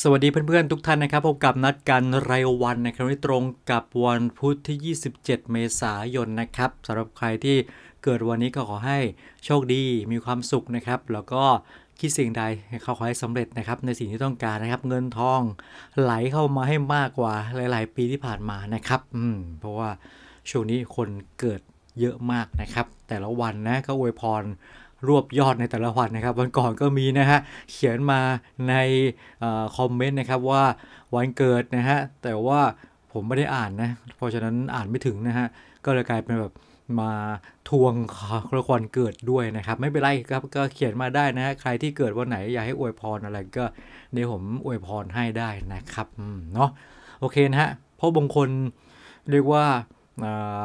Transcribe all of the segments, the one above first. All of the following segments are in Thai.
สวัสดีเพื่อนๆ ทุกท่านนะครับพบกับนัดกันรายวันนะครับที่ตรงกับวันพุธที่ 27 เมษายนนะครับสำหรับใครที่เกิดวันนี้ก็ขอให้โชคดีมีความสุขนะครับ แล้วก็คิดสิ่งใดเขาขอให้สำเร็จนะครับในสิ่งที่ต้องการนะครับ เงินทองไหลเข้ามาให้มากกว่าหลาย ๆ ปีที่ผ่านมานะครับอืมเพราะว่าช่วงนี้คนเกิดเยอะมากนะครับ แต่ละวันนะก็อวยพร รวบยอดในแต่ละวันนะครับ วันก่อนก็มีนะฮะเขียนมาในอคอมเมนต์นะครับว่าวันเกิดนะฮะแต่ว่าผมไม่ได้อ่านนะเพราะฉะนั้นอ่านไม่ถึงนะฮะก็เลยกลายเป็นแบบมาทวงละครเกิดด้วยนะครับ ไม่เป็นไรครับก็เขียนมาได้นะฮะใครที่เกิดวันไหนอยากให้อวยพรอะไรก็เดี๋ยวผมอวยพรให้ได้นะครับเนาะโอเคนะฮะเพราะบางคนเรียกว่าอ่า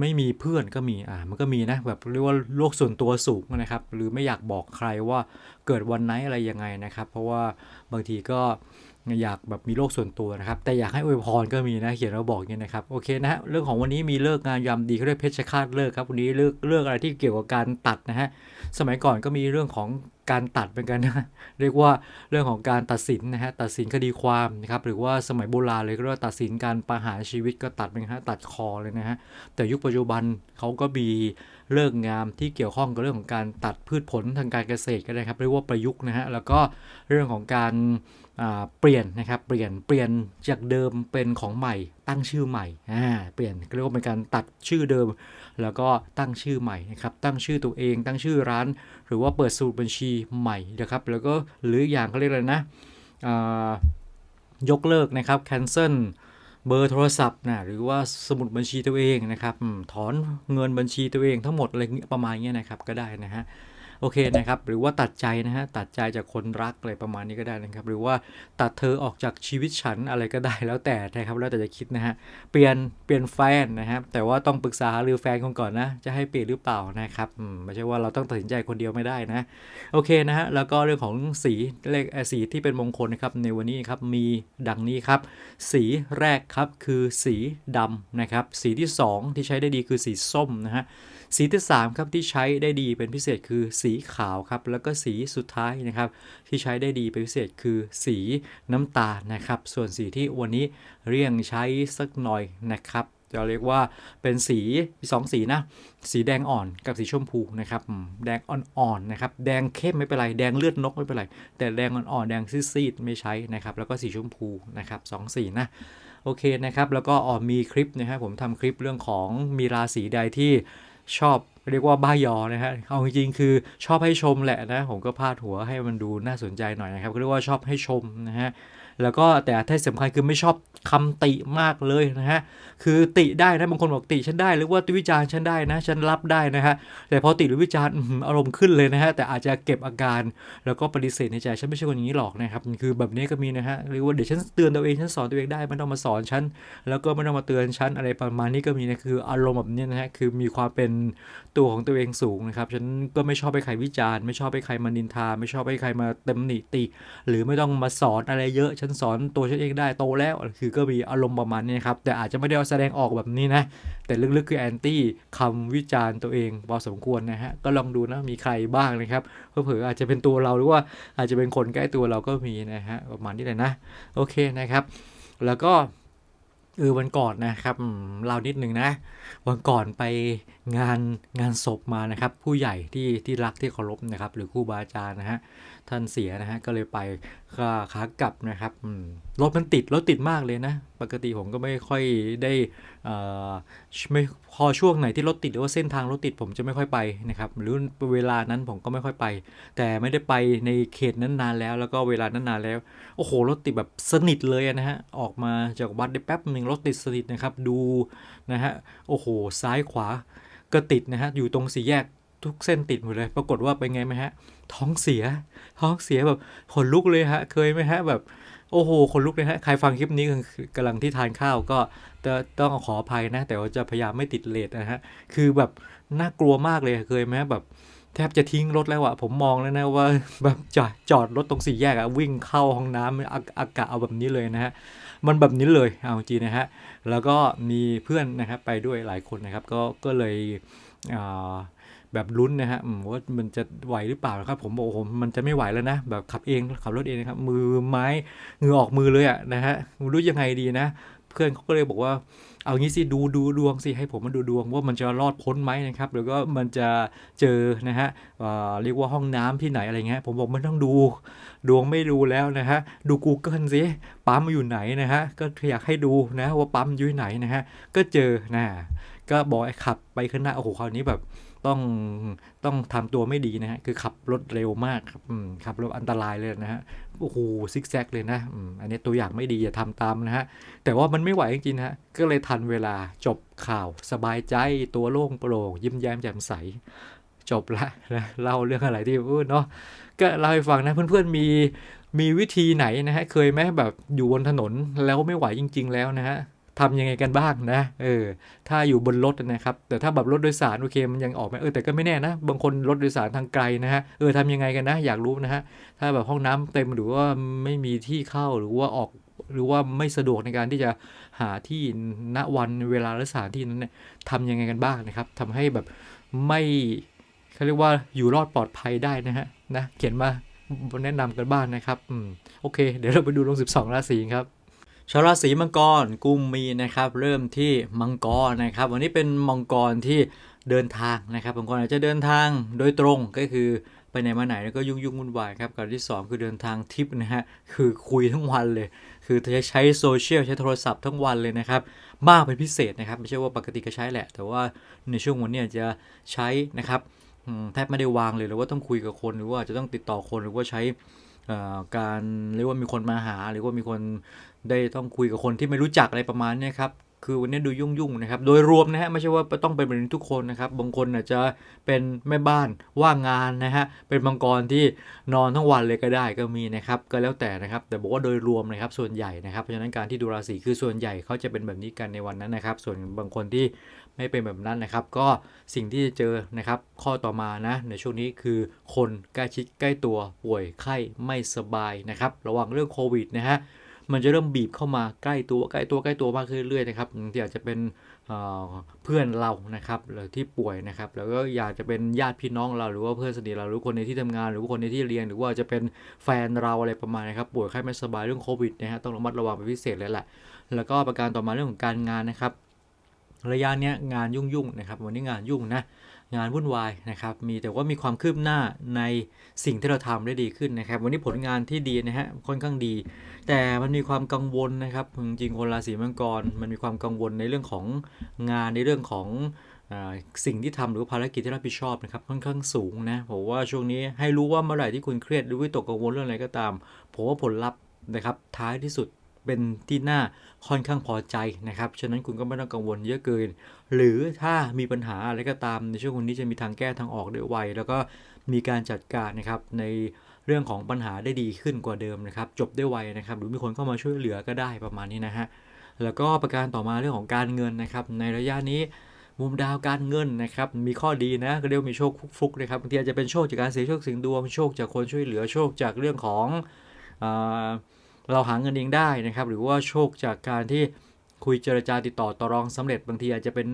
ไม่มีเพื่อนก็มีอ่ามันก็มีนะแบบเรียกว่าโลกส่วนตัวสูงนะครับ หรือไม่อยากบอกใครว่าเกิดวันไหนอะไรยังไงนะครับ เพราะว่าบางทีก็ อยากแบบมีโลกส่วนตัวนะครับ แต่อยากให้อวยพรก็มีนะเขียนแล้วบอกอย่างนี้นะครับโอเคนะฮะเรื่องของวันนี้มีเลิกงานยามดีเขาเรียกเพชฌฆาตเลิกครับวันนี้เลิกเลิกอะไรที่เกี่ยวกับการตัดนะฮะสมัยก่อนก็มีเรื่องของการตัดเป็นกันนะเรียกว่าเรื่องของการตัดสินนะฮะตัดสินคดีความนะครับหรือว่าสมัยโบราณเลยก็เรียกว่าตัดสินการประหารชีวิตก็ตัดเป็นฮะตัดคอเลยนะฮะแต่ยุคปัจจุบันเขาก็มีเลิกงามที่เกี่ยวข้องกับเรื่องของการตัดพืชผลทางการเกษตรก็ได้ครับเรียกว่าประยุกต์นะฮะแล้วก็เรื่องของการ เปลี่ยนนะครับเปลี่ยนเปลี่ยนจากเดิมเป็นของใหม่ ตั้งชื่อใหม่อ่าเปลี่ยนเรียกว่าเป็นการตัดชื่อเดิม แล้วก็ตั้งชื่อใหม่นะครับตั้งชื่อตัวเอง ตั้งชื่อร้าน หรือว่าเปิดสมุดบัญชีใหม่นะครับแล้วก็หรืออย่างเขาเรียกอะไรนะยกเลิกนะครับ cancel เบอร์โทรศัพท์นะหรือว่าสมุดบัญชีตัวเองนะครับถอนเงินบัญชีตัวเองทั้งหมดอะไรเงี้ยประมาณเนี้ยนะครับก็ได้นะฮะ โอเคนะครับ หรือว่าตัดใจนะฮะ ตัดใจจากคนรักอะไรประมาณนี้ก็ได้นะครับ หรือว่าตัดเธอออกจากชีวิตฉันอะไรก็ได้แล้วแต่นะครับ แล้วแต่จะคิดนะฮะ เปลี่ยน เปลี่ยนแฟนนะครับ แต่ว่าต้องปรึกษาหรือแฟนคนก่อนนะ จะให้เปลี่ยนหรือเปล่านะครับไม่ใช่ว่าเราต้องตัดสินใจคนเดียวไม่ได้นะ โอเคนะฮะ แล้วก็เรื่องของสีเลขสีที่เป็นมงคลนะครับ ในวันนี้ครับ มีดังนี้ครับ สีแรกครับคือสีดำนะครับ สีที่ 2 ที่ใช้ได้ดีคือสีส้มนะฮะ สีที่3ครับที่ใช้ได้ดีเป็นพิเศษคือสีีขาวครับ แล้วก็สีสุดท้ายนะครับ ที่ใช้ได้ดีเป็นพิเศษคือสีน้ำตาลนะครับ ส่วนสีที่วันนี้เรียงใช้สักหน่อยนะครับจะเรียกว่าเป็นสีสองสีนะ สีแดงอ่อนกับสีชมพูนะครับแดงอ่อนๆนะครับแดงเข้มไม่เป็นไรแดงเลือดนกไม่เป็นไร แต่แดงอ่อนๆแดงซีดๆไม่ใช้นะครับแล้วก็สีชมพูนะครับสองสีนะโอเคนะครับแล้วก็ออมีคลิปนะฮะผมทำคลิปเรื่องของมีราศีใดที่ชอบ เรียกว่าบ้ายอนะฮะเอาจริงๆคือชอบให้ชมแหละนะ ผมก็พาดหัวให้มันดูน่าสนใจหน่อยนะครับก็เรียกว่าชอบให้ชมนะฮะ แล้วก็แต่ที่สำคัญคือไม่ชอบคำติมากเลยนะฮะ คือติได้นะบางคนบอกติฉันได้ หรือว่าวิจารณ์ฉันได้นะ ฉันรับได้นะฮะ แต่พอติหรือวิจารณ์อารมณ์ขึ้นเลยนะฮะ แต่อาจจะเก็บอาการ แล้วก็ปฏิเสธในใจ ฉันไม่ใช่คนอย่างนี้หรอกนะครับ คือแบบนี้ก็มีนะฮะ หรือว่าเดี๋ยวฉันเตือนตัวเอง ฉันสอนตัวเองได้ ไม่ต้องมาสอนฉัน แล้วก็ไม่ต้องมาเตือนฉันอะไรประมาณนี้ก็มีนะ คืออารมณ์แบบนี้นะฮะ คือมีความเป็นตัวของตัวเองสูงนะครับ ฉันก็ไม่ชอบให้ใครวิจารณ์ ไม่ชอบให้ใครมานินทา ไม่ชอบให้ใครมาเต็มหนิติ หรือไม่ต้องมาสอนอะไรเยอะ ฉันสอนตัวฉันเองได้โตแล้วคือก็มีอารมณ์ประมาณนี้ครับ แต่อาจจะไม่ได้แสดงออกแบบนี้นะ แต่ลึกๆคือแอนตี้คำวิจารณ์ตัวเองพอสมควรนะฮะ ก็ลองดูนะมีใครบ้างนะครับเผื่อๆอาจจะเป็นตัวเราหรือว่าอาจจะเป็นคนใกล้ตัวเราก็มีนะฮะประมาณนี้เลยนะ โอเคนะครับ แล้วก็เออวันก่อนนะครับเล่านิดนึงนะ วันก่อนไปงานงานศพมานะครับ ผู้ใหญ่ที่ที่รักที่เคารพนะครับ หรือครูบาอาจารย์นะฮะ ท่านเสียนะฮะก็เลยไปขาขากลับนะครับรถมันติดรถติดมากเลยนะ ปกติผมก็ไม่ค่อยได้ไม่พอช่วงไหนที่รถติดหรือว่าเส้นทางรถติดผมจะไม่ค่อยไปนะครับหรือเวลานั้นผมก็ไม่ค่อยไป แต่ไม่ได้ไปในเขตนั้นนานแล้ว แล้วก็เวลานั้นนานแล้วโอ้โหรถติดแบบสนิทเลยนะฮะออกมาจากวัดได้แป๊บหนึ่งรถติดสนิทนะครับดูนะฮะโอ้โหซ้ายขวาก็ติดนะฮะอยู่ตรงสี่แยก ทุกเส้นติดหมดเลย ปรากฏว่าเป็นไงไหมฮะ ท้องเสีย ท้องเสียแบบขนลุกเลยฮะ เคยไหมฮะแบบโอ้โหขนลุกเลยฮะ ใครฟังคลิปนี้กำลังที่ทานข้าวก็จะต้องขออภัยนะ แต่ว่าจะพยายามไม่ติดเลทนะฮะ คือแบบน่ากลัวมากเลยเคยไหมแบบแทบจะทิ้งรถแล้วอะผมมองแล้วนะว่าแบบจอดจอดรถตรงสี่แยกอะวิ่งเข้าห้องน้ำอาอากาศเอาแบบนี้เลยนะฮะ มันแบบนี้เลยเอาจริงนะฮะ แล้วก็มีเพื่อนนะครับไปด้วยหลายคนนะครับ ก็ก็เลยอ่า แบบลุ้นนะฮะว่ามันจะไหวหรือเปล่านะครับ ผมบอกผมมันจะไม่ไหวแล้วนะ แบบขับเองขับรถเองนะครับ มือไม้เงือออกมือเลยอะนะฮะรู้ยังไงดีนะ เพื่อนเขาก็เลยบอกว่า เอางี้สิดูดูดวงสิให้ผมมาดูดวงว่ามันจะรอดพ้นไหมนะครับหรือก็มันจะเจอนะฮะเเรียกว่าห้องน้ำที่ไหนอะไรเงี้ยผมบอกมันต้องดูดวงไม่ดูแล้วนะฮะดู Google สิปั๊มอยู่ไหนนะฮะก็อยากให้ดูนะว่าปั๊มอยู่ที่ไหนนะฮะก็เจอนะก็บอกให้ขับไปข้างหน้าโอ้โหคราวนี้แบบ ต้องต้องทำตัวไม่ดีนะฮะคือขับรถเร็วมากครับขับรถอันตรายเลยนะฮะโอ้โหซิกแซกเลยนะอันนี้ตัวอย่างไม่ดีอย่าทำตามนะฮะแต่ว่ามันไม่ไหวจริงๆนะฮะก็เลยทันเวลาจบข่าวสบายใจตัวโล่งโปร่งยิ้มแย้มแจ่มใสจบละนะเล่าเรื่องอะไรที่พูดเนาะก็เล่าให้ฟังนะเพื่อนๆมีมีวิธีไหนนะฮะเคยไหมแบบอยู่บนถนนแล้วไม่ไหวจริง ๆ แล้วนะฮะ ทำยังไงกันบ้างนะ เออ ถ้าอยู่บนรถนะครับ แต่ถ้าแบบรถโดยสารโอเคมันยังออกไหมเออ แต่ก็ไม่แน่นะ บางคนรถโดยสารทางไกลนะฮะ เออทำยังไงกันนะ อยากรู้นะฮะ ถ้าแบบห้องน้ำเต็มหรือว่าไม่มีที่เข้าหรือว่าออก หรือว่าไม่สะดวกในการที่จะหาที่ณวันเวลาและสถานที่นั้นเนี่ยทำยังไงกันบ้างนะครับทำให้แบบไม่เขาเรียกว่าอยู่รอดปลอดภัยได้นะฮะ นะ เขียนมาแนะนำกันบ้างนะครับ อืม โอเค เดี๋ยวเราไปดูลง 12 ราศีครับ ชาวราศีมังกรกุมมีนะครับ เริ่มที่มังกรนะครับ วันนี้เป็นมังกรที่เดินทางนะครับบางคนอาจจะเดินทางโดยตรงก็คือไปไหนมาไหนแล้วก็ยุ่งยุ่งวุ่นวายครับกับที่ 2 คือเดินทางทิปนะฮะคือคุยทั้งวันเลย คือจะใช้โซเชียลใช้โทรศัพท์ทั้งวันเลยนะครับมากเป็นพิเศษนะครับ ไม่ใช่ว่าปกติก็ใช้แหละ แต่ว่าในช่วงวันนี้จะใช้นะครับแทบไม่ได้วางเลยหรือว่าต้องคุยกับคนหรือว่าจะต้องติดต่อคนหรือว่าใช้ การเรียกว่ามีคนมาหา หรือว่ามีคนได้ต้องคุยกับคนที่ไม่รู้จักอะไรประมาณนี้ครับ คือวันนี้ดูยุ่งๆนะครับ โดยรวมนะฮะไม่ใช่ว่าต้องเป็นแบบนี้ทุกคนนะครับ บางคนอาจจะเป็นแม่บ้านว่างงานนะฮะ เป็นมังกรที่นอนทั้งวันเลยก็ได้ก็มีนะครับ ก็แล้วแต่นะครับ แต่บอกว่าโดยรวมนะครับส่วนใหญ่นะครับ เพราะฉะนั้นการที่ดูราศีคือส่วนใหญ่เขาจะเป็นแบบนี้กันในวันนั้นนะครับ ส่วนบางคนที่ไม่เป็นแบบนั้นนะครับ ก็สิ่งที่จะเจอนะครับ ข้อต่อมานะในช่วงนี้คือคนใกล้ชิดใกล้ตัวป่วยไข้ไม่สบายนะครับ ระวังเรื่องโควิดนะฮะ มันจะเริ่มบีบเข้ามาใกล้ตัวใกล้ตัวใกล้ตัวมากขึ้นเรื่อยๆนะครับที่อาจจะเป็นเเพื่อนเรานะครับหรือที่ป่วยนะครับ แล้วก็อยากจะเป็นญาติพี่น้องเราหรือว่าเพื่อนสนิทเราหรือคนในที่ทำงาน หรือว่าคนในที่เรียน หรือว่าจะเป็นแฟนเราอะไรประมาณนะครับป่วยไข้ไม่สบายเรื่องโควิดนะฮะต้องระมัดระวังเป็นพิเศษเลยแหละแล้วก็ประการต่อมาเรื่องของการงานนะครับระยะเนี้ยงานยุ่งๆนะครับวันนี้งานยุ่งนะ งานวุ่นวายนะครับ มีแต่ว่ามีความคืบหน้าในสิ่งที่เราทำได้ดีขึ้นนะครับ วันนี้ผลงานที่ดีนะฮะค่อนข้างดี แต่มันมีความกังวลนะครับจริงๆคนราศีมังกร มันมีความกังวลในเรื่องของงานในเรื่องของสิ่งที่ทำหรือภารกิจที่รับผิดชอบนะครับค่อนข้างสูงนะผมว่าช่วงนี้ให้รู้ว่าเมื่อไหร่ที่คุณเครียดหรือวิตกกังวลเรื่องอะไรก็ตามผมว่าผลลัพธ์นะครับท้ายที่สุด เป็นที่น่าค่อนข้างพอใจนะครับ ฉะนั้นคุณก็ไม่ต้องกังวลเยอะเกิน หรือถ้ามีปัญหาอะไรก็ตามในช่วงนี้จะมีทางแก้ทางออกได้ไว แล้วก็มีการจัดการนะครับในเรื่องของปัญหาได้ดีขึ้นกว่าเดิมนะครับ จบได้ไวนะครับ หรือมีคนเข้ามาช่วยเหลือก็ได้ประมาณนี้นะฮะ แล้วก็ประการต่อมาเรื่องของการเงินนะครับ ในระยะนี้มุมดาวการเงินนะครับ มีข้อดีนะก็เรียกมีโชคฟุกๆนะครับบางทีอาจจะเป็นโชคจากการเสียโชคเสียงดวง โชคจากคนช่วยเหลือ โชคจากเรื่องของอา เราหาเงินเองได้นะครับ หรือว่าโชคจากการที่คุยเจรจาติดต่อต่อรองสำเร็จบางทีอาจจะเป็น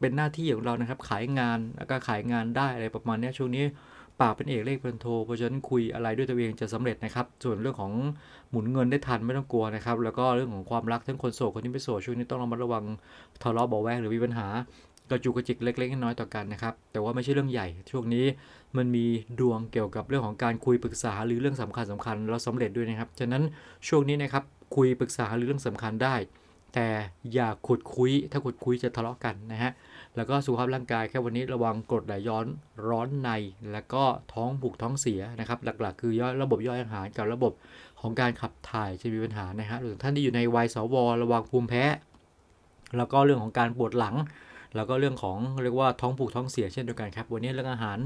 เป็นหน้าที่ของเรานะครับ ขายงานแล้วก็ขายงานได้อะไรประมาณนี้ช่วงนี้ปากเป็นเอกเลขเป็นโทเพราะฉะนั้นคุยอะไรด้วยตัวเองจะสำเร็จนะครับ ส่วนเรื่องของหมุนเงินได้ทันไม่ต้องกลัวนะครับ แล้วก็เรื่องของความรักทั้งคนโสดคนที่ไม่โสดช่วงนี้ต้องระมัดระวังทะเลาะเบาแวงหรือมีปัญหา กระจุกกระจิกเล็ก ๆ น้อยๆต่อกันนะครับ แต่ว่าไม่ใช่เรื่องใหญ่ ช่วงนี้มันมีดวงเกี่ยวกับเรื่องของการคุยปรึกษาหรือเรื่องสำคัญสำคัญแล้วสำเร็จด้วยนะครับ ฉะนั้นช่วงนี้นะครับคุยปรึกษาหรือเรื่องสำคัญได้ แต่อย่าขุดคุย ถ้าขุดคุยจะทะเลาะกันนะฮะ แล้วก็สุขภาพร่างกายแค่วันนี้ระวังกรดไหลย้อนร้อนใน แล้วก็ท้องผูกท้องเสียนะครับ หลักๆ คือย่อยระบบย่อยอาหารกับระบบของการขับถ่ายจะมีปัญหานะฮะหรือท่านที่อยู่ในวัยสว ระวังภูมิแพ้ แล้วก็เรื่องของการปวดหลัง แล้วก็เรื่องของเรียกว่าท้องผูกท้องเสียเช่นเดียวกันครับ วันนี้เรื่องอาหาร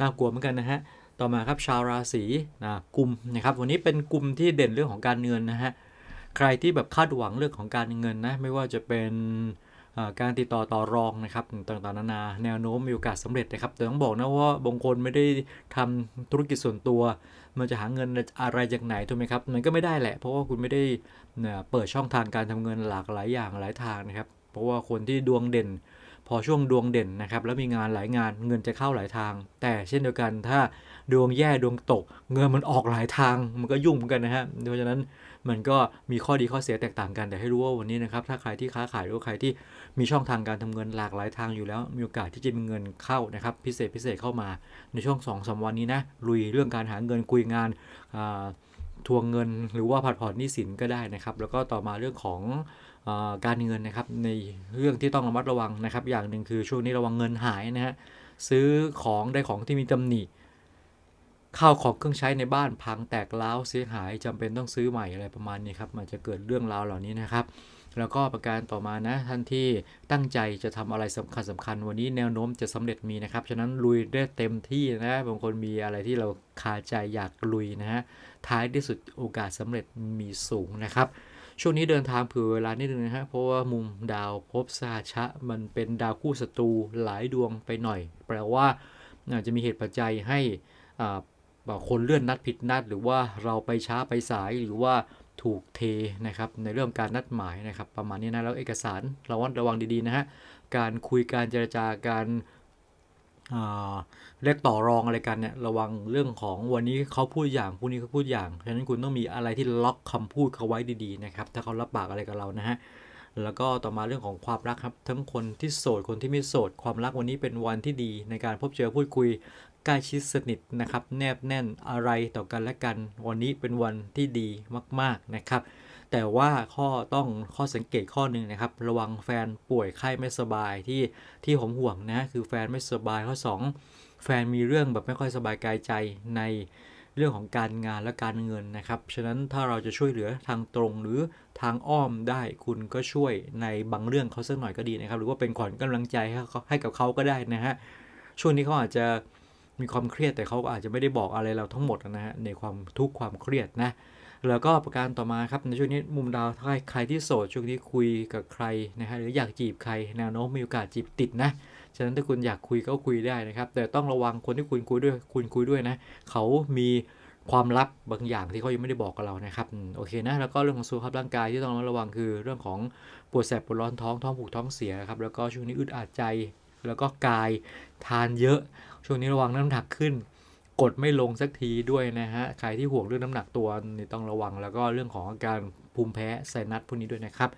น่ากลัวเหมือนกันนะฮะ ต่อมาครับชาวราศีนะกุมนะครับ วันนี้เป็นกลุ่มที่เด่นเรื่องของการเงินนะฮะ ใครที่แบบคาดหวังเรื่องของการเงินนะ ไม่ว่าจะเป็นการติดต่อต่อรองนะครับต่างๆนานา แนวโน้มมีโอกาสสำเร็จนะครับแต่ต้องบอกนะว่าบางคนไม่ได้ทำธุรกิจส่วนตัว มันจะหาเงินอะไรจากไหนถูกไหมครับมันก็ไม่ได้แหละ เพราะว่าคุณไม่ได้เนี่ยเปิดช่องทางการทำเงินหลากหลายอย่างหลายทางนะครับ เพราะว่าคนที่ดวงเด่น พอช่วงดวงเด่นนะครับแล้วมีงานหลายงานเงินจะเข้าหลายทาง แต่เช่นเดียวกันถ้าดวงแย่ดวงตก เงินมันออกหลายทางมันก็ยุ่งเหมือนกันนะฮะเพราะฉะนั้นมันก็มีข้อดีข้อเสียแตกต่างกันแต่ให้รู้ว่าวันนี้นะครับถ้าใครที่ค้าขายหรือใครที่มีช่องทางการทำเงินหลากหลายทางอยู่แล้ว มีโอกาสที่จะมีเงินเข้านะครับพิเศษพิเศษเข้ามาในช่วง2อสวันนี้นะลุยเรื่องการหาเงินคุยงานทวงเงินหรือว่าผัดผ่อนหนี้สินก็ได้นะครับ แล้วก็ต่อมาเรื่องของ การเงินนะครับในเรื่องที่ต้องระมัดระวังนะครับ อย่างหนึ่งคือช่วงนี้ระวังเงินหายนะฮะซื้อของได้ของที่มีตำหนิข้าวของเครื่องใช้ในบ้านพังแตกร้าวเสียหายจำเป็นต้องซื้อใหม่อะไรประมาณนี้ครับมันจะเกิดเรื่องราวเหล่านี้นะครับ แล้วก็ประการต่อมานะท่านที่ตั้งใจจะทำอะไรสำคัญสำคัญวันนี้แนวโน้มจะสำเร็จมีนะครับ ฉะนั้นลุยได้เต็มที่นะบางคนมีอะไรที่เราคาใจอยากลุยนะฮะท้ายที่สุดโอกาสสำเร็จมีสูงนะครับ ช่วงนี้เดินทางเผื่อเวลานิดนึงนะฮะ เพราะว่ามุมดาวพบสหชะ มันเป็นดาวคู่ศัตรูหลายดวงไปหน่อย แปลว่าอาจจะมีเหตุปัจจัยให้คนเลื่อนนัดผิดนัด หรือว่าเราไปช้าไปสายหรือว่าถูกเทนะครับในเรื่องการนัดหมายนะครับ ประมาณนี้นะแล้วเอกสารระวัดระวังดีๆนะฮะการคุยการเจรจาการ เรียกต่อรองอะไรกันเนี่ยระวังเรื่องของวันนี้เขาพูดอย่างพรุ่งนี้เขาพูดอย่างฉะนั้นคุณต้องมีอะไรที่ล็อกคำพูดเขาไว้ดีๆนะครับถ้าเขารับปากอะไรกับเรานะฮะแล้วก็ต่อมาเรื่องของความรักครับ ทั้งคนที่โสดคนที่ไม่โสดความรักวันนี้เป็นวันที่ดี ในการพบเจอพูดคุยใกล้ชิดสนิทนะครับ แนบแน่นอะไรต่อกันและกัน วันนี้เป็นวันที่ดีมาก ๆนะครับ แต่ว่าข้อต้องข้อสังเกตข้อหนึ่งนะครับ ระวังแฟนป่วยไข้ไม่สบายที่ที่ผมห่วงนะ คือแฟนไม่สบายข้อ 2 แฟนมีเรื่องแบบไม่ค่อยสบายกายใจในเรื่องของการงานและการเงินนะครับ ฉะนั้นถ้าเราจะช่วยเหลือทางตรงหรือทางอ้อมได้คุณก็ช่วยในบางเรื่องเขาสักหน่อยก็ดีนะครับ หรือว่าเป็นขวัญกำลังใจให้กับเขาก็ได้นะฮะ ช่วงนี้เขาอาจจะมีความเครียดแต่เขาก็อาจจะไม่ได้บอกอะไรเราทั้งหมดนะฮะในความทุกข์ความเครียดนะ แล้วก็ประการต่อมาครับในช่วงนี้มุมดาวถ้าใครที่โสดช่วงนี้คุยกับใครนะฮะหรืออยากจีบใครแนวโน้มมีโอกาสจีบติดนะฉะนั้นถ้าคุณอยากคุยก็คุยได้นะครับ แต่ต้องระวังคนที่คุณคุยด้วยคุณคุยด้วยนะเขามีความลับบางอย่างที่เขายังไม่ได้บอกกับเรานะครับโอเคนะแล้วก็เรื่องของสุขภาพร่างกายที่ต้องระวังคือเรื่องของปวดแสบปวดร้อนท้องท้องผูกท้องเสียครับแล้วก็ช่วงนี้อึดอัดใจ แล้วก็กายทานเยอะ ช่วงนี้ระวังน้ำหนักขึ้น กดไม่ลงสักทีด้วยนะฮะ ใครที่ห่วงเรื่องน้ำหนักตัวนี่ต้องระวัง แล้วก็เรื่องของอาการภูมิแพ้ไซนัสพวกนี้ด้วยนะครับ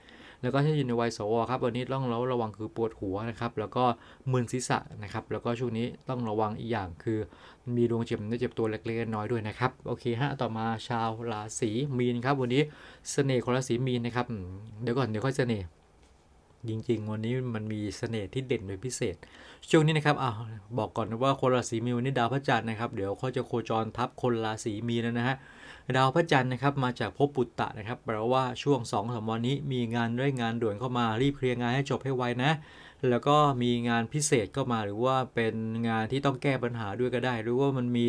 แล้วก็ถ้าอยู่ในวัยสวครับ วันนี้ต้องระวังคือปวดหัวนะครับ แล้วก็มึนศีรษะนะครับ แล้วก็ช่วงนี้ต้องระวังอีกอย่างคือ มีดวงเจ็บเนื้อเจ็บตัวเล็กๆน้อยด้วยนะครับ โอเคฮะ ต่อมาชาวราศีมีนครับ วันนี้เสน่ห์ของราศีมีนนะครับ เดี๋ยวก่อนเดี๋ยวค่อยเสน่ห์ จริง ๆ วันนี้มันมีเสน่ห์ที่เด่นเป็นพิเศษ ช่วงนี้นะครับอ้าวบอกก่อนว่าคนราศีมีนวันนี้ดาวพระจันทร์นะครับ เดี๋ยวเขาจะโคจรทับคนราศีมีนแล้วนะฮะ ดาวพระจันทร์นะครับมาจากภพปุตตะนะครับ แปลว่าช่วง2อสวันนี้มีงานด้งานด่วนเข้ามารีบเคลียร์งานให้จบให้ไวนะ แล้วก็มีงานพิเศษเข้ามาหรือว่าเป็นงานที่ต้องแก้ปัญหาด้วยก็ได้ หรือว่ามันมี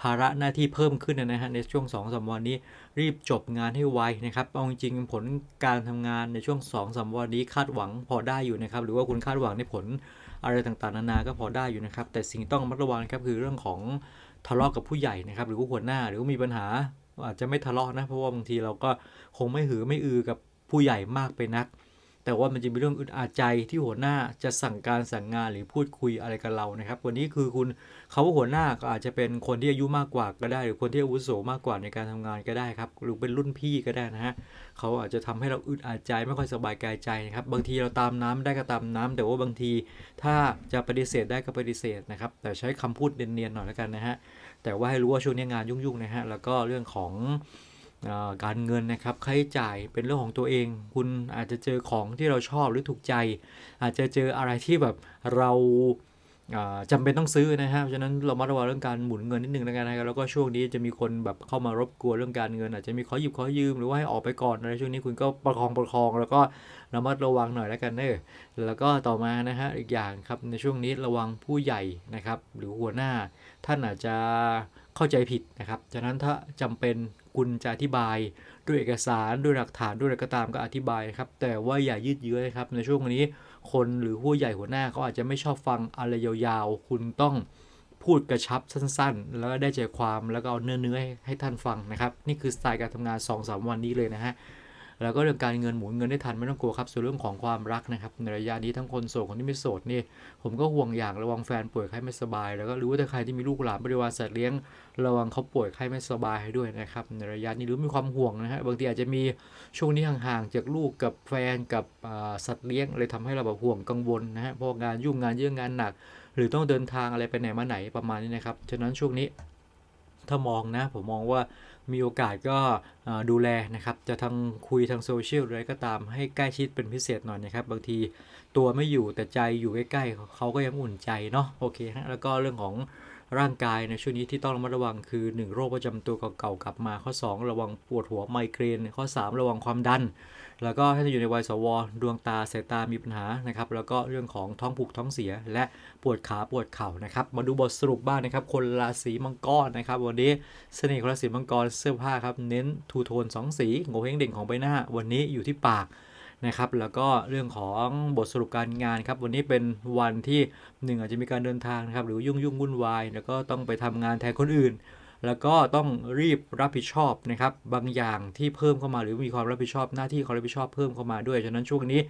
ภาระหน้าที่เพิ่มขึ้นนะฮะในช่วง2อสวันนี้ รีบจบงานให้ไวนะครับเอาจริงๆผลการทำงานในช่วง2อสวันนี้คาดหวังพอได้อยู่นะครับ หรือว่าคุณคาดหวังในผลอะไรต่างๆนานาก็พอได้อยู่นะครับ แต่สิ่งต้องระมัดระวังครับคือเรื่องของทะเลาะกับผู้ใหญ่นะครับ หรือว่าหัวหน้าหรือว่ามีปัญหาอาจจะไม่ทะเลาะนะเพราะว่าบางทีเราก็คงไม่หือไม่อือกับผู้ใหญ่มากไปนัก แต่ว่ามันจะมีเรื่องอึดอัดใจที่หัวหน้าจะสั่งการสั่งงานหรือพูดคุยอะไรกับเรานะครับ วันนี้คือคุณเขาว่าหัวหน้าก็อาจจะเป็นคนที่อายุมากกว่าก็ได้ หรือคนที่อาวุโสมากกว่าในการทำงานก็ได้ครับหรือเป็นรุ่นพี่ก็ได้นะฮะเขาอาจจะทำให้เราอึดอัดใจไม่ค่อยสบายกายใจนะครับบางทีเราตามน้ำได้ก็ตามน้ำแต่ว่าบางทีถ้าจะปฏิเสธได้ก็ปฏิเสธนะครับแต่ใช้คำพูดเนียนๆหน่อยแล้วกันนะฮะแต่ว่าให้รู้ว่าช่วงนี้งานยุ่งๆนะฮะแล้วก็เรื่องของ การเงินนะครับค่าใช้จ่ายเป็นเรื่องของตัวเอง คุณอาจจะเจอของที่เราชอบหรือถูกใจ อาจจะเจออะไรที่แบบเราอ่าจำเป็นต้องซื้อนะฮะ เพราะฉะนั้นเรามาระวังเรื่องการหมุนเงินนิดนึงแล้วกันนะครับ แล้วก็ช่วงนี้จะมีคนแบบเข้ามารบกวนเรื่องการเงิน อาจจะมีขอหยิบขอยืมหรือว่าให้ออกไปก่อนอะไรช่วงนี้คุณก็ประคองประคอง แล้วก็ระมัดระวังหน่อยแล้วกันเนอะแล้วก็ต่อมานะฮะอีกอย่างครับในช่วงนี้ระวังผู้ใหญ่นะครับ หรือหัวหน้าท่านอาจจะเข้าใจผิดนะครับ ฉะนั้นถ้าจำเป็น คุณจะอธิบายด้วยเอกสารด้วยหลักฐานด้วยอะไรก็ตามก็อธิบายครับ แต่ว่าอย่ายืดเยื้อนะครับในช่วงนี้คนหรือผู้ใหญ่หัวหน้าเขาอาจจะไม่ชอบฟังอะไรยาวๆ คุณต้องพูดกระชับสั้นๆ แล้วก็ได้ใจความแล้วก็เอาเนื้อเนื้อให้ท่านฟังนะครับ นี่คือสไตล์การทำงาน2อสวันนี้เลยนะฮะ แล้วก็เรื่องการเงินหมุนเงินได้ทันไม่ต้องกลัวครับ ส่วนเรื่องของความรักนะครับในระยะนี้ทั้งคนโสดคนที่ไม่โสดนี่ผมก็ห่วงอย่างระวังแฟนป่วยไข้ไม่สบาย แล้วก็รู้ว่าถ้าใครที่มีลูกหลานบริวารสัตว์เลี้ยง ระวังเขาป่วยไข้ไม่สบายให้ด้วยนะครับในระยะนี้หรือมีความห่วงนะฮะบางทีอาจจะมีช่วงนี้ห่างๆจากลูกกับแฟนกับสัตว์เลี้ยงเลยทำให้เราแบบห่วงกังวลนะฮะเพราะงานยุ่งงานเยอะงานหนัก หรือต้องเดินทางอะไรไปไหนมาไหนประมาณนี้นะครับฉะนั้นช่วงนี้ถ้ามองนะผมมองว่า มีโอกาสก็ดูแลนะครับ จะทางคุยทางโซเชียลอะไรก็ตามให้ใกล้ชิดเป็นพิเศษหน่อยนะครับ บางทีตัวไม่อยู่แต่ใจอยู่ใกล้ๆเขาก็ยังอุ่นใจเนาะโอเคฮะแล้วก็เรื่องของร่างกายในช่วงนี้ที่ต้องระมัดระวังคือ 1 โรคประจำตัวเก่าๆกลับมาข้อ 2 ระวังปวดหัวไมเกรน ข้อ 3 ระวังความดัน แล้วก็ถ้าจะอยู่ในวัยสวดวงตาสายตามีปัญหานะครับ แล้วก็เรื่องของท้องผูกท้องเสีย และปวดขาปวดเข่านะครับ มาดูบทสรุปบ้างนะครับ คนราศีมังกรนะครับ วันนี้เสน่ห์ของราศีมังกรเสื้อผ้าครับ เน้นทูโทนสองสีโงเฮงเด่งของใบหน้า วันนี้อยู่ที่ปากนะครับแล้วก็เรื่องของบทสรุปการงานครับ วันนี้เป็นวันที่หนึ่งอาจจะมีการเดินทางนะครับ หรือยุ่งยุ่งวุ่นวาย แล้วก็ต้องไปทำงานแทนคนอื่น แล้วก็ต้องรีบรับผิดชอบนะครับบางอย่างที่เพิ่มเข้ามาหรือมีความรับผิดชอบหน้าที่ความรับผิดชอบเพิ่มเข้ามาด้วยฉะนั้นช่วงนี้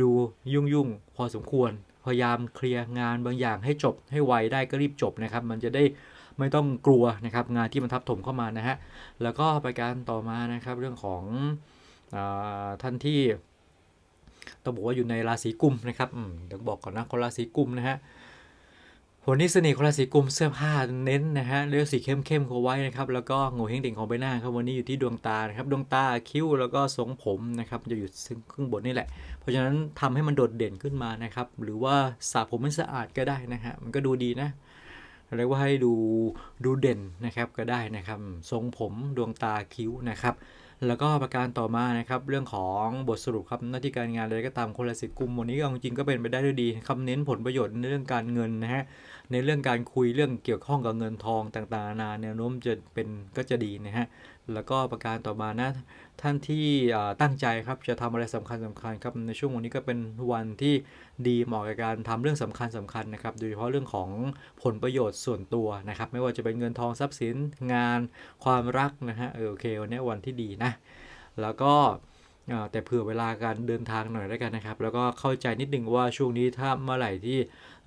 ดูยุ่งยุ่งๆพอสมควร พยายามเคลียร์งานบางอย่างให้จบให้ไวได้ก็รีบจบนะครับ มันจะได้ไม่ต้องกลัวนะครับงานที่มันทับถมเข้ามานะฮะแล้วก็ไปการต่อมานะครับเรื่องของอท่านที่ต้องบอกว่าอยู่ในราศีกุมนะครับเดี๋ยวบอกก่อนนะคนราศีกุมนะฮะ วันนี้เสน่ห์ของราศีกุมเสื้อผ้าเน้นนะฮะเลือกสีเข้มๆเขาไว้นะครับแล้วก็โงเฮงเด่งของใบหน้าครับวันนี้อยู่ที่ดวงตานะครับดวงตาคิ้วแล้วก็ทรงผมนะครับจะอยู่ซึ่งข้างบนนี่แหละ เพราะฉะนั้นทำให้มันโดดเด่นขึ้นมานะครับหรือว่าสระผมให้สะอาดก็ได้นะฮะมันก็ดูดีนะเรียกว่าให้ดูดูเด่นนะครับก็ได้นะครับทรงผมดวงตาคิ้วนะครับ แล้วก็ประการต่อมานะครับเรื่องของบทสรุปครับหน้าที่การงานอะไรก็ตามคนละสิกลุ่มวันนี้ก็จริงก็เป็นไปได้ด้วยดีคำเน้นผลประโยชน์ในเรื่องการเงินนะฮะในเรื่องการคุยเรื่องเกี่ยวข้องกับเงินทองต่างๆนานาแนวโน้มจะเป็นก็จะดีนะฮะ แล้วก็ประการต่อมานะท่านที่ตั้งใจครับจะทำอะไรสำคัญสำคัญครับในช่วงวันนี้ก็เป็นวันที่ดีเหมาะกับการทำเรื่องสำคัญสำคัญนะครับโดยเฉพาะเรื่องของผลประโยชน์ส่วนตัวนะครับ ไม่ว่าจะเป็นเงินทองทรัพย์สินงานความรักนะฮะเออโอเควันนี้วันที่ดีนะ แล้วก็ แต่เผื่อเวลาการเดินทางหน่อยแล้วกันนะครับ แล้วก็เข้าใจนิดนึงว่าช่วงนี้ถ้าเมื่อไหร่ที่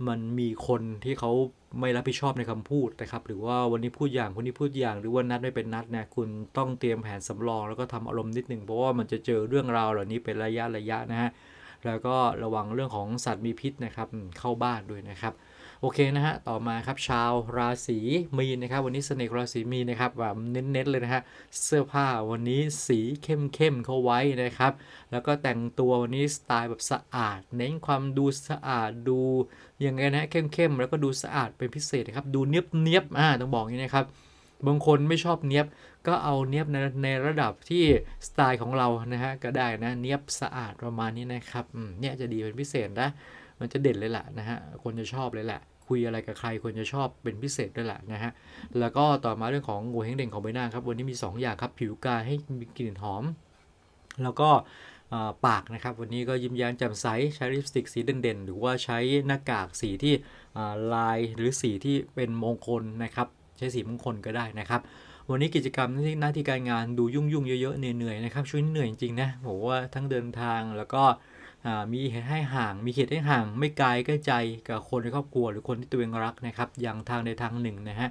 มันมีคนที่เขาไม่รับผิดชอบในคำพูดนะครับ หรือว่าวันนี้พูดอย่างคนนี้พูดอย่าง หรือว่านัดไม่เป็นนัดเนี่ยคุณต้องเตรียมแผนสำรอง แล้วก็ทำอารมณ์นิดนึงเพราะว่ามันจะเจอเรื่องราวเหล่านี้เป็นระยะระยะนะฮะแล้วก็ระวังเรื่องของสัตว์มีพิษนะครับเข้าบ้านด้วยนะครับ โอเคนะฮะ ต่อมาครับชาวราศีมีนนะครับ วันนี้เสน่ห์ราศีมีนนะครับแบบเน้นๆเลยนะฮะ เสื้อผ้าวันนี้สีเข้มๆเข้าไว้นะครับ แล้วก็แต่งตัววันนี้สไตล์แบบสะอาด เน้นความดูสะอาดดูยังไงนะเข้มๆแล้วก็ดูสะอาดเป็นพิเศษนะครับ ดูเนียบๆอ่าต้องบอกอย่างนี้นะครับบางคนไม่ชอบเนียบก็เอาเนียบในในระดับที่สไตล์ของเรานะฮะก็ได้นะเนียบสะอาดประมาณนี้นะครับเนี่ยจะดีเป็นพิเศษนะมันจะเด่นเลยแหละนะฮะคนจะชอบเลยแหละ คุยอะไรกับใครคนจะชอบเป็นพิเศษด้วยแหละนะฮะ แล้วก็ต่อมาเรื่องของโงเฮงเด่งของใบหน้าครับ วันนี้มี 2 อย่างครับ ผิวกายให้มีกลิ่นหอม แล้วก็ปากนะครับ วันนี้ก็ยิ้มแย้มแจ่มใสใช้ลิปสติกสีเด่นๆ หรือว่าใช้หน้ากากสีที่ลายหรือสีที่เป็นมงคลนะครับ ใช้สีมงคลก็ได้นะครับวันนี้กิจกรรมที่หน้าที่การงานดูยุ่งๆเยอะๆเหนื่อยๆนะครับช่วยเหนื่อยจริงๆนะผมว่าทั้งเดินทางแล้วก็ มีเหตุให้ห่างมีเขตให้ห่าง ไม่ไกลใกล้ใจกับคนในครอบครัวหรือคนที่ตัวเองรักนะครับ อย่างทางใดทางหนึ่งนะฮะ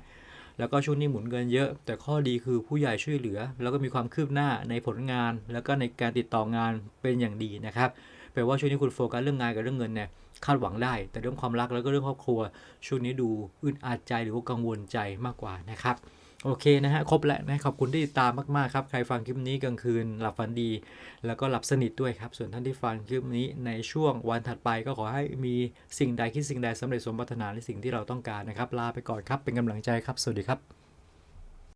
แล้วก็ช่วงนี้หมุนเงินเยอะ แต่ข้อดีคือผู้ใหญ่ช่วยเหลือ แล้วก็มีความคืบหน้าในผลงาน แล้วก็ในการติดต่องานเป็นอย่างดีนะครับแปลว่าช่วงนี้คุณโฟกัสเรื่องงานกับเรื่องเงินเนี่ยคาดหวังได้ แต่เรื่องความรักแล้วก็เรื่องครอบครัว ช่วงนี้ดูอึดอัดใจหรือว่ากังวลใจมากกว่านะครับ โอเคนะฮะ ครบแล้วนะ ขอบคุณที่ติดตามมาก ๆ ครับ ใครฟังคลิปนี้กลางคืน หลับฝันดี แล้วก็หลับสนิทด้วยครับ ส่วนท่านที่ฟังคลิปนี้ในช่วงวันถัดไปก็ขอให้มีสิ่งใดคิดสิ่งใดสำเร็จสมปรารถนาในสิ่งที่เราต้องการนะครับ ลาไปก่อนครับ เป็นกำลังใจครับ สวัสดีครับ